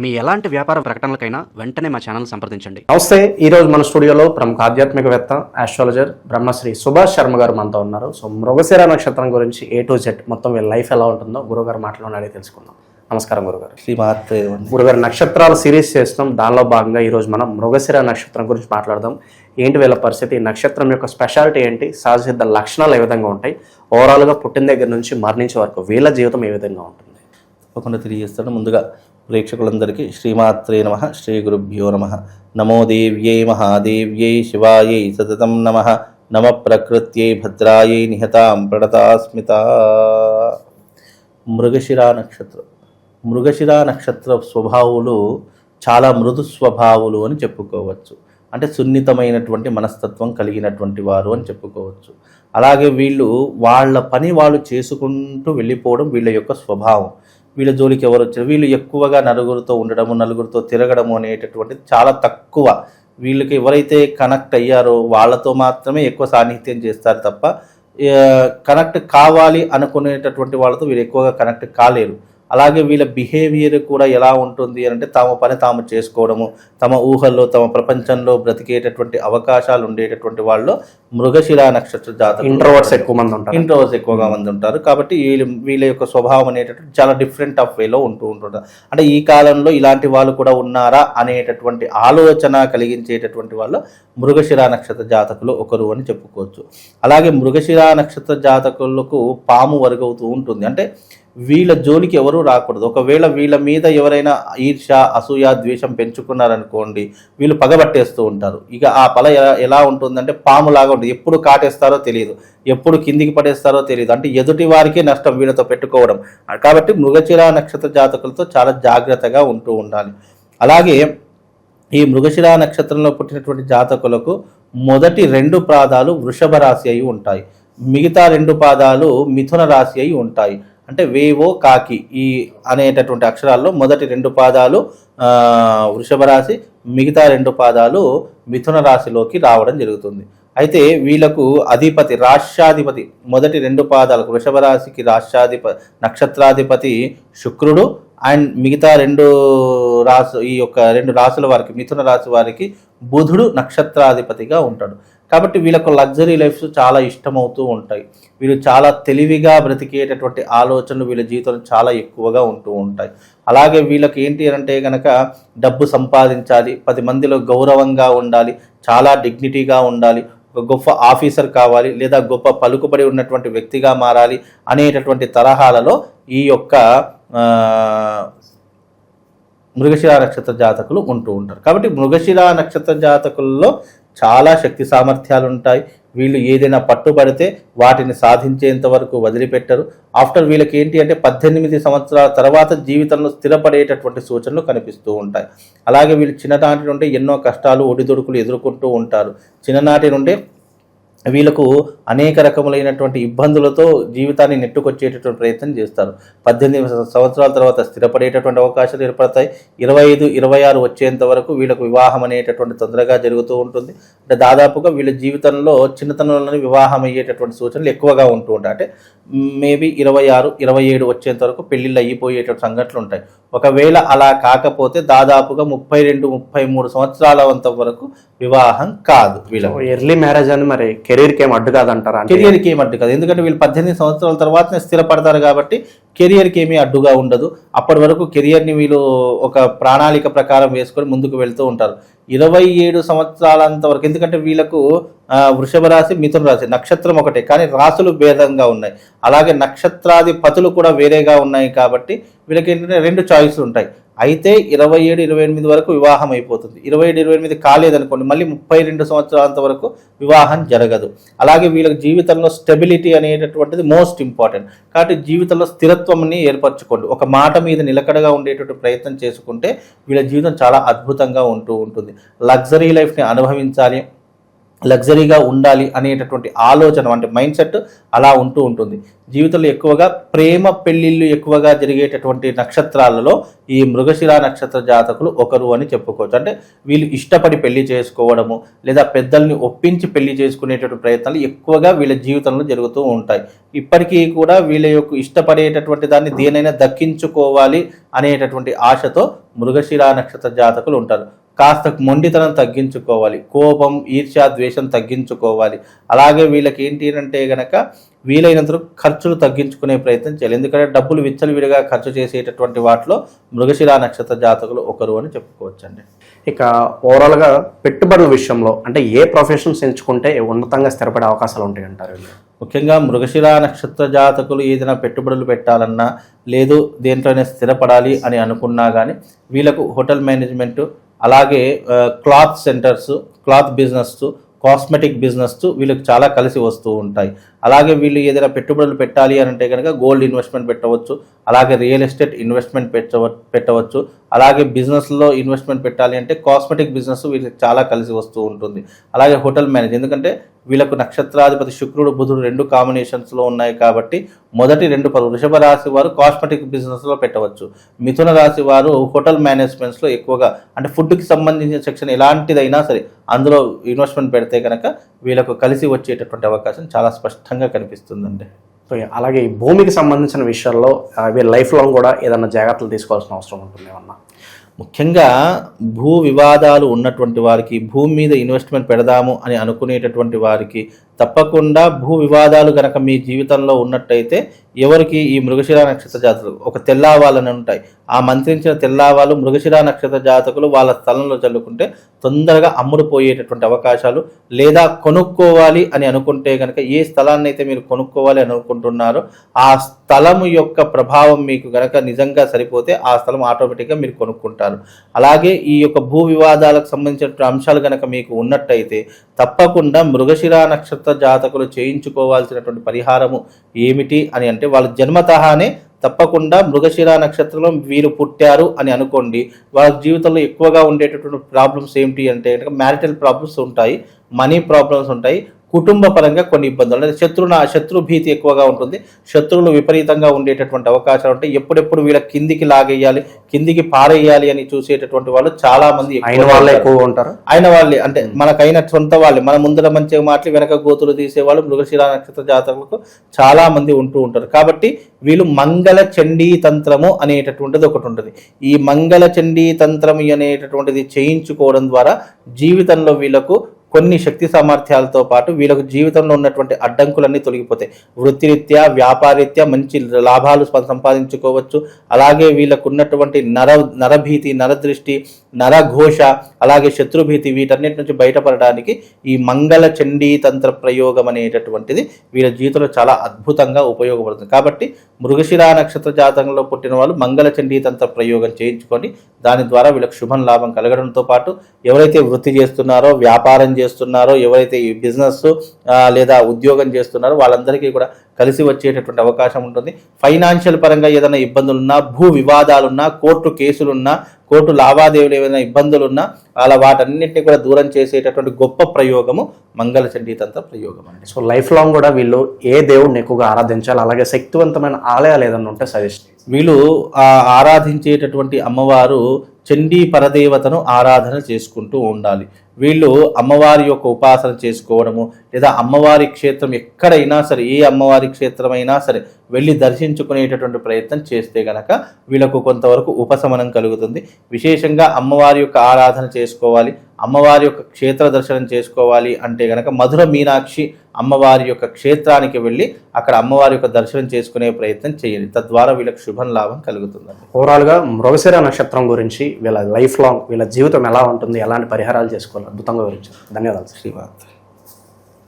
మీ ఎలాంటి వ్యాపార ప్రకటనలకైనా వెంటనే మా ఛానల్ సంప్రదించండి. నమస్తే ఈ రోజు మన స్టూడియోలో ప్రముఖ ఆధ్యాత్మికవేత్త ఆస్ట్రాలజర్ బ్రహ్మశ్రీ సుభాష్ శర్మ గారు మనతో ఉన్నారు. సో మృగశిర నక్షత్రం గురించి ఏ టు జెడ్ మొత్తం వీళ్ళ లైఫ్ ఎలా ఉంటుందో గురుగారు మాటలో అడిగి తెలుసుకుందాం. నమస్కారం గురుగారు. శ్రీమాత్రే గురుగారు నక్షత్రాల సిరీస్ చేస్తున్నాం. దానిలో భాగంగా ఈ రోజు మనం మృగశిర నక్షత్రం గురించి మాట్లాడదాం. ఏంటి వీళ్ళ పరిస్థితి? ఈ నక్షత్రం యొక్క స్పెషాలిటీ ఏంటి? సహజసిద్ధ లక్షణాలు ఏ విధంగా ఉంటాయి? ఓవరాల్గా పుట్టిన దగ్గర నుంచి మరణించే వరకు వీళ్ళ జీవితం ఏ విధంగా ఉంటుంది? తప్పకుండా తెలియజేస్తాను. ముందుగా ప్రేక్షకులందరికీ శ్రీమాత్రే నమ శ్రీ గురుభ్యో నమ. నమో దేవ్యై మహాదేవ్యై శివాయై సతతం నమ. నమ ప్రకృత్యై భద్రాయై నిహతాం ప్రణతాస్మిత. మృగశిరా నక్షత్రం. మృగశిరా నక్షత్ర స్వభావులు చాలా మృదు స్వభావులు అని చెప్పుకోవచ్చు. అంటే సున్నితమైనటువంటి మనస్తత్వం కలిగినటువంటి వారు అని చెప్పుకోవచ్చు. అలాగే వీళ్ళు వాళ్ళ పని వాళ్ళు చేసుకుంటూ వెళ్ళిపోవడం వీళ్ళ యొక్క స్వభావం. వీళ్ళ జోలికి ఎవరు వచ్చారు? వీళ్ళు ఎక్కువగా నలుగురితో ఉండడము నలుగురితో తిరగడము అనేటటువంటిది చాలా తక్కువ. వీళ్ళకి ఎవరైతే కనెక్ట్ అయ్యారో వాళ్ళతో మాత్రమే ఎక్కువ సాన్నిహిత్యం చేస్తారు తప్ప కనెక్ట్ కావాలి అనుకునేటటువంటి వాళ్ళతో వీళ్ళు ఎక్కువగా కనెక్ట్ కాలేరు. అలాగే వీళ్ళ బిహేవియర్ కూడా ఎలా ఉంటుంది అని అంటే తమ పని తాము చేసుకోవడము తమ ఊహల్లో తమ ప్రపంచంలో బ్రతికేటటువంటి అవకాశాలు ఉండేటటువంటి వాళ్ళు మృగశిలా నక్షత్ర జాతకం ఇంట్రోవర్ట్స్ ఎక్కువ మంది ఉంటారు. ఇంట్రోవర్స్ ఎక్కువగా మంది ఉంటారు. కాబట్టి వీళ్ళు వీళ్ళ యొక్క స్వభావం అనేటటువంటి చాలా డిఫరెంట్ ఆఫ్ వేలో ఉంటూ ఉంటుంటారు అంటే ఈ కాలంలో ఇలాంటి వాళ్ళు కూడా ఉన్నారా అనేటటువంటి ఆలోచన కలిగించేటటువంటి వాళ్ళు మృగశిరా నక్షత్ర జాతకులు ఒకరు అని చెప్పుకోవచ్చు. అలాగే మృగశిరా నక్షత్ర జాతకులకు పాము వరగవుతూ ఉంటుంది. అంటే వీళ్ళ జోలికి ఎవరూ రాకూడదు. ఒకవేళ వీళ్ళ మీద ఎవరైనా ఈర్ష అసూయ ద్వేషం పెంచుకున్నారనుకోండి వీళ్ళు పగబట్టేస్తూ ఉంటారు. ఇక ఆ పల ఎలా- ఎలా ఉంటుందంటే పాములాగా ఉంటుంది. ఎప్పుడు కాటేస్తారో తెలియదు. ఎప్పుడు కిందికి పడేస్తారో తెలియదు. అంటే ఎదుటి వారికే నష్టం వీళ్ళతో పెట్టుకోవడం. కాబట్టి మృగచిర నక్షత్ర జాతకులతో చాలా జాగ్రత్తగా ఉంటూ ఉండాలి. అలాగే ఈ మృగశిర నక్షత్రంలో పుట్టినటువంటి జాతకులకు మొదటి రెండు పాదాలు వృషభ రాశి అయి ఉంటాయి. మిగతా రెండు పాదాలు మిథున రాశి అయి ఉంటాయి. అంటే వేవో కాకి ఈ అనేటటువంటి అక్షరాల్లో మొదటి రెండు పాదాలు వృషభ రాశి మిగతా రెండు పాదాలు మిథున రాశిలోకి రావడం జరుగుతుంది. అయితే వీళ్ళకు అధిపతి రాష్ట్రాధిపతి మొదటి రెండు పాదాలకు వృషభ రాశికి రాష్ట్రాధిపతి నక్షత్రాధిపతి శుక్రుడు అండ్ మిగతా రెండు రాసు ఈ యొక్క రెండు రాసుల వారికి మిథున రాశి వారికి బుధుడు నక్షత్రాధిపతిగా ఉంటాడు. కాబట్టి వీళ్ళకు లగ్జరీ లైఫ్స్ చాలా ఇష్టమవుతూ ఉంటాయి. వీళ్ళు చాలా తెలివిగా బ్రతికేటటువంటి ఆలోచనలు వీళ్ళ జీవితంలో చాలా ఎక్కువగా ఉంటూ ఉంటాయి. అలాగే వీళ్ళకి ఏంటి అంటే కనుక డబ్బు సంపాదించాలి పది మందిలో గౌరవంగా ఉండాలి చాలా డిగ్నిటీగా ఉండాలి ఒక గొప్ప ఆఫీసర్ కావాలి లేదా గొప్ప పలుకుబడి ఉన్నటువంటి వ్యక్తిగా మారాలి అనేటటువంటి తరహాలలో ఈ యొక్క మృగశిర నక్షత్ర జాతకులు ఉంటూ ఉంటారు. కాబట్టి మృగశిర నక్షత్ర జాతకుల్లో చాలా శక్తి సామర్థ్యాలు ఉంటాయి వీళ్ళు ఏదైనా పట్టుబడితే వాటిని సాధించేంత వరకు వదిలిపెట్టరు. ఆఫ్టర్ వీళ్ళకి ఏంటి అంటే పద్దెనిమిది సంవత్సరాల తర్వాత జీవితంలో స్థిరపడేటటువంటి సూచనలు కనిపిస్తూ ఉంటాయి. అలాగే వీళ్ళు చిన్ననాటి నుండి ఎన్నో కష్టాలు ఒడిదుడుకులు ఎదుర్కొంటూ ఉంటారు. చిన్ననాటి నుండి వీళ్ళకు అనేక రకములైనటువంటి ఇబ్బందులతో జీవితాన్ని నెట్టుకొచ్చేటటువంటి ప్రయత్నం చేస్తారు. పద్దెనిమిది సంవత్సరాల తర్వాత స్థిరపడేటటువంటి అవకాశాలు ఏర్పడతాయి. ఇరవై ఐదు ఇరవై ఆరు వచ్చేంత వరకు వీళ్ళకు వివాహం అనేటటువంటి తొందరగా జరుగుతూ ఉంటుంది. అంటే దాదాపుగా వీళ్ళ జీవితంలో చిన్నతనంలోనే వివాహం అయ్యేటటువంటి సూచనలు ఎక్కువగా ఉంటూ ఉంటాయి. అంటే మేబీ ఇరవై ఆరు ఇరవై ఏడు వచ్చేంత వరకు పెళ్ళిళ్ళు అయిపోయేటటువంటి సంఘటనలు ఉంటాయి. ఒకవేళ అలా కాకపోతే దాదాపుగా ముప్పై రెండు ముప్పై మూడు సంవత్సరాల అంత వరకు వివాహం కాదు వీళ్ళకు ఎర్లీ మ్యారేజ్ అని మరి కెరీర్కి ఏం అడ్డు కాదంటారా అంటే? కెరియర్కి ఏమి అడ్డు కాదు. ఎందుకంటే వీళ్ళు పద్దెనిమిది సంవత్సరాల తర్వాతనే స్థిరపడతారు కాబట్టి కెరియర్కి ఏమీ అడ్డుగా ఉండదు. అప్పటి వరకు కెరియర్ని వీళ్ళు ఒక ప్రణాళిక ప్రకారం వేసుకొని ముందుకు వెళ్తూ ఉంటారు. ఇరవై ఏడు సంవత్సరాలంత వరకు ఎందుకంటే వీళ్ళకు వృషభ రాశి మిథున రాశి నక్షత్రం ఒకటే. కానీ రాసులు భేదంగా ఉన్నాయి. అలాగే నక్షత్రాధిపతులు కూడా వేరేగా ఉన్నాయి కాబట్టి వీళ్ళకి ఏంటంటే రెండు చాయిస్లు ఉంటాయి అయితే ఇరవై ఏడు ఇరవై ఎనిమిది వరకు వివాహం అయిపోతుంది. ఇరవై ఏడు ఇరవై ఎనిమిది కాలేదనుకోండి మళ్ళీ ముప్పై రెండు సంవత్సరాలంత వరకు వివాహం జరగదు. అలాగే వీళ్ళకి జీవితంలో స్టెబిలిటీ అనేటటువంటిది మోస్ట్ ఇంపార్టెంట్. కాబట్టి జీవితంలో స్థిరత్వంని ఏర్పరచుకోండి. ఒక మాట మీద నిలకడగా ఉండేటువంటి ప్రయత్నం చేసుకుంటే వీళ్ళ జీవితం చాలా అద్భుతంగా ఉంటూ ఉంటుంది. లగ్జరీ లైఫ్ని అనుభవించాలి. లగ్జరీగా ఉండాలి అనేటటువంటి ఆలోచన అంటే మైండ్ సెట్ అలా ఉంటూ ఉంటుంది. జీవితంలో ఎక్కువగా ప్రేమ పెళ్ళిళ్ళు ఎక్కువగా జరిగేటటువంటి నక్షత్రాలలో ఈ మృగశిర నక్షత్ర జాతకులు ఒకరు అని చెప్పుకోవచ్చు. అంటే వీళ్ళు ఇష్టపడి పెళ్ళి చేసుకోవడము లేదా పెద్దల్ని ఒప్పించి పెళ్ళి చేసుకునేటటువంటి ప్రయత్నాలు ఎక్కువగా వీళ్ళ జీవితంలో జరుగుతూ ఉంటాయి. ఇప్పటికీ కూడా వీళ్ళ యొక్క ఇష్టపడేటటువంటి దాన్ని దేనైనా దక్కించుకోవాలి అనేటటువంటి ఆశతో మృగశిర నక్షత్ర జాతకులు ఉంటారు. కాస్త మొండితనం తగ్గించుకోవాలి కోపం ఈర్ష్య ద్వేషం తగ్గించుకోవాలి. అలాగే వీళ్ళకి ఏంటి అంటే గనక వీలైనంత ఖర్చులు తగ్గించుకునే ప్రయత్నం చేయాలి. ఎందుకంటే డబ్బులు విచ్చలవిడిగా ఖర్చు చేసేటటువంటి వాటిలో మృగశిర నక్షత్ర జాతకులు ఒకరు అని చెప్పుకోవచ్చండి. ఇక ఓవరాల్గా పెట్టుబడుల విషయంలో అంటే ఏ ప్రొఫెషన్స్ ఎంచుకుంటే ఉన్నతంగా స్థిరపడే అవకాశాలు ఉంటాయి అంటారు? ముఖ్యంగా మృగశిర నక్షత్ర జాతకులు ఏదైనా పెట్టుబడులు పెట్టాలన్నా లేదు దేంట్లోనే స్థిరపడాలి అని అనుకున్నా కానీ వీళ్ళకు హోటల్ మేనేజ్మెంట్ అలాగే cloth centres cloth business cosmetic business వీళ్ళకి చాలా కలిసి వస్తూ ఉంటాయి. అలాగే వీళ్ళు ఏదైనా పెట్టుబడులు పెట్టాలి అని అంటే కనుక గోల్డ్ ఇన్వెస్ట్మెంట్ పెట్టవచ్చు అలాగే రియల్ ఎస్టేట్ ఇన్వెస్ట్మెంట్ పెట్టవ పెట్టవచ్చు అలాగే బిజినెస్లో ఇన్వెస్ట్మెంట్ పెట్టాలి అంటే కాస్మెటిక్ బిజినెస్ వీళ్ళకి చాలా కలిసి వస్తూ ఉంటుంది. అలాగే హోటల్ మేనేజ్ ఎందుకంటే వీళ్ళకు నక్షత్రాధిపతి శుక్రుడు బుధుడు రెండు కాంబినేషన్స్లో ఉన్నాయి కాబట్టి మొదటి రెండు పలు వృషభ రాశి వారు కాస్మెటిక్ బిజినెస్లో పెట్టవచ్చు. మిథున రాశి వారు హోటల్ మేనేజ్మెంట్స్లో ఎక్కువగా అంటే ఫుడ్కి సంబంధించిన సెక్షన్ ఎలాంటిదైనా సరే అందులో ఇన్వెస్ట్మెంట్ పెడితే కనుక వీళ్ళకు కలిసి వచ్చేటటువంటి అవకాశం చాలా స్పష్టంగా కనిపిస్తుందండి. సో అలాగే ఈ భూమికి సంబంధించిన విషయాల్లో అవి వీళ్ళ లైఫ్ లాంగ్ కూడా ఏదైనా జాగ్రత్తలు తీసుకోవాల్సిన అవసరం ఉంటుంది ఏమన్నా? ముఖ్యంగా భూ వివాదాలు ఉన్నటువంటి వారికి భూమి మీద ఇన్వెస్ట్మెంట్ పెడదాము అని అనుకునేటటువంటి వారికి తప్పకుండా భూ వివాదాలు కనుక మీ జీవితంలో ఉన్నట్టయితే ఎవరికి ఈ మృగశిర నక్షత్ర జాతకులు ఒక తెల్లావాలని ఉంటాయి. ఆ మంత్రించిన తెల్లావాలు మృగశిర నక్షత్ర జాతకులు వాళ్ళ స్థలంలో చల్లుకుంటే తొందరగా అమ్ముడుపోయేటటువంటి అవకాశాలు లేదా కొనుక్కోవాలి అని అనుకుంటే కనుక ఏ స్థలాన్ని అయితే మీరు కొనుక్కోవాలి అని అనుకుంటున్నారో ఆ స్థలము యొక్క ప్రభావం మీకు గనక నిజంగా సరిపోతే ఆ స్థలం ఆటోమేటిక్గా మీరు కొనుక్కుంటారు. అలాగే ఈ యొక్క భూ వివాదాలకు సంబంధించిన అంశాలు గనక మీకు ఉన్నట్టయితే తప్పకుండా మృగశిర నక్షత్ర జాతకులు చేయించుకోవాల్సినటువంటి పరిహారము ఏమిటి అని అంటే వాళ్ళ జన్మతహానే తప్పకుండా మృగశిర నక్షత్రంలో వీరు పుట్టారు అని అనుకోండి. వాళ్ళ జీవితంలో ఎక్కువగా ఉండేటటువంటి ప్రాబ్లమ్స్ ఏమిటి అంటే మ్యారిటల్ ప్రాబ్లమ్స్ ఉంటాయి మనీ ప్రాబ్లమ్స్ ఉంటాయి కుటుంబ పరంగా కొన్ని ఇబ్బందులు. అంటే శత్రు శత్రు భీతి ఎక్కువగా ఉంటుంది. శత్రువులు విపరీతంగా ఉండేటటువంటి అవకాశాలు ఉంటాయి. ఎప్పుడెప్పుడు వీళ్ళ కిందికి లాగేయాలి కిందికి పారేయాలి అని చూసేటటువంటి వాళ్ళు చాలా మంది అయిన వాళ్ళే ఉంటారు. ఎక్కువగా ఉంటారు? అయిన వాళ్ళే. అంటే మనకైన సొంత వాళ్ళే. మన ముందర మంచిగా మాటలు వెనక గోతులు తీసేవాళ్ళు మృగశిర నక్షత్ర జాతకులకు చాలా మంది ఉంటూ ఉంటారు. కాబట్టి వీళ్ళు మంగళ చండీ తంత్రము అనేటటువంటిది ఒకటి ఉంటుంది. ఈ మంగళ చండీ తంత్రము అనేటటువంటిది చేయించుకోవడం ద్వారా జీవితంలో వీళ్ళకు కొన్ని శక్తి సామర్థ్యాలతో పాటు వీళ్ళకు జీవితంలో ఉన్నటువంటి అడ్డంకులన్నీ తొలగిపోతాయి. వృత్తిరీత్యా వ్యాపారీత్యా మంచి లాభాలు సంపాదించుకోవచ్చు. అలాగే వీళ్ళకు ఉన్నటువంటి నర నరభీతి నరదృష్టి నరఘోష అలాగే శత్రుభీతి వీటన్నిటి నుంచి బయటపడడానికి ఈ మంగళ చండీ తంత్ర ప్రయోగం అనేటటువంటిది వీళ్ళ జీవితంలో చాలా అద్భుతంగా ఉపయోగపడుతుంది. కాబట్టి మృగశిర నక్షత్ర జాతకంలో పుట్టిన వాళ్ళు మంగళ చండీ తంత్ర ప్రయోగం చేయించుకొని దాని ద్వారా వీళ్ళకి శుభం లాభం కలగడంతో పాటు ఎవరైతే వృత్తి చేస్తున్నారో వ్యాపారం చేస్తున్నారో ఎవరైతే ఈ బిజినెస్ లేదా ఉద్యోగం చేస్తున్నారో వాళ్ళందరికీ కూడా కలిసి వచ్చేటటువంటి అవకాశం ఉంటుంది. ఫైనాన్షియల్ పరంగా ఏదైనా ఇబ్బందులున్నా భూ వివాదాలున్నా కోర్టు కేసులున్నా కోర్టు లావాదేవీలు ఏమైనా ఇబ్బందులున్నా అలా వాటన్నిటిని కూడా దూరం చేసేటటువంటి గొప్ప ప్రయోగము మంగళ చండీ తంత్ర ప్రయోగం అండి. సో లైఫ్ లాంగ్ కూడా వీళ్ళు ఏ దేవుడిని ఎక్కువగా ఆరాధించాలి అలాగే శక్తివంతమైన ఆలయాలు ఏదైనా ఉంటే సజెస్ట్ వీళ్ళు ఆ ఆరాధించేటటువంటి అమ్మవారు చండీ పరదేవతను ఆరాధన చేసుకుంటూ ఉండాలి. వీళ్ళు అమ్మవారి యొక్క ఉపాసన చేసుకోవడము లేదా అమ్మవారి క్షేత్రం ఎక్కడైనా సరే ఏ అమ్మవారి క్షేత్రమైనా సరే వెళ్ళి దర్శించుకునేటటువంటి ప్రయత్నం చేస్తే గనక వీళ్ళకు కొంతవరకు ఉపశమనం కలుగుతుంది. విశేషంగా అమ్మవారి యొక్క ఆరాధన చేసుకోవాలి. అమ్మవారి యొక్క క్షేత్ర దర్శనం చేసుకోవాలి అంటే గనక మధుర మీనాక్షి అమ్మవారి యొక్క క్షేత్రానికి వెళ్ళి అక్కడ అమ్మవారి యొక్క దర్శనం చేసుకునే ప్రయత్నం చేయండి. తద్వారా వీళ్ళకి శుభం లాభం కలుగుతుందండి. ఓవరాల్గా మృగశిర నక్షత్రం గురించి వీళ్ళ లైఫ్ లాంగ్ వీళ్ళ జీవితం ఎలా ఉంటుంది ఎలాంటి పరిహారాలు చేసుకోవాలి అద్భుతంగా వివరించారు. ధన్యవాదాలు. శ్రీమాత్రి.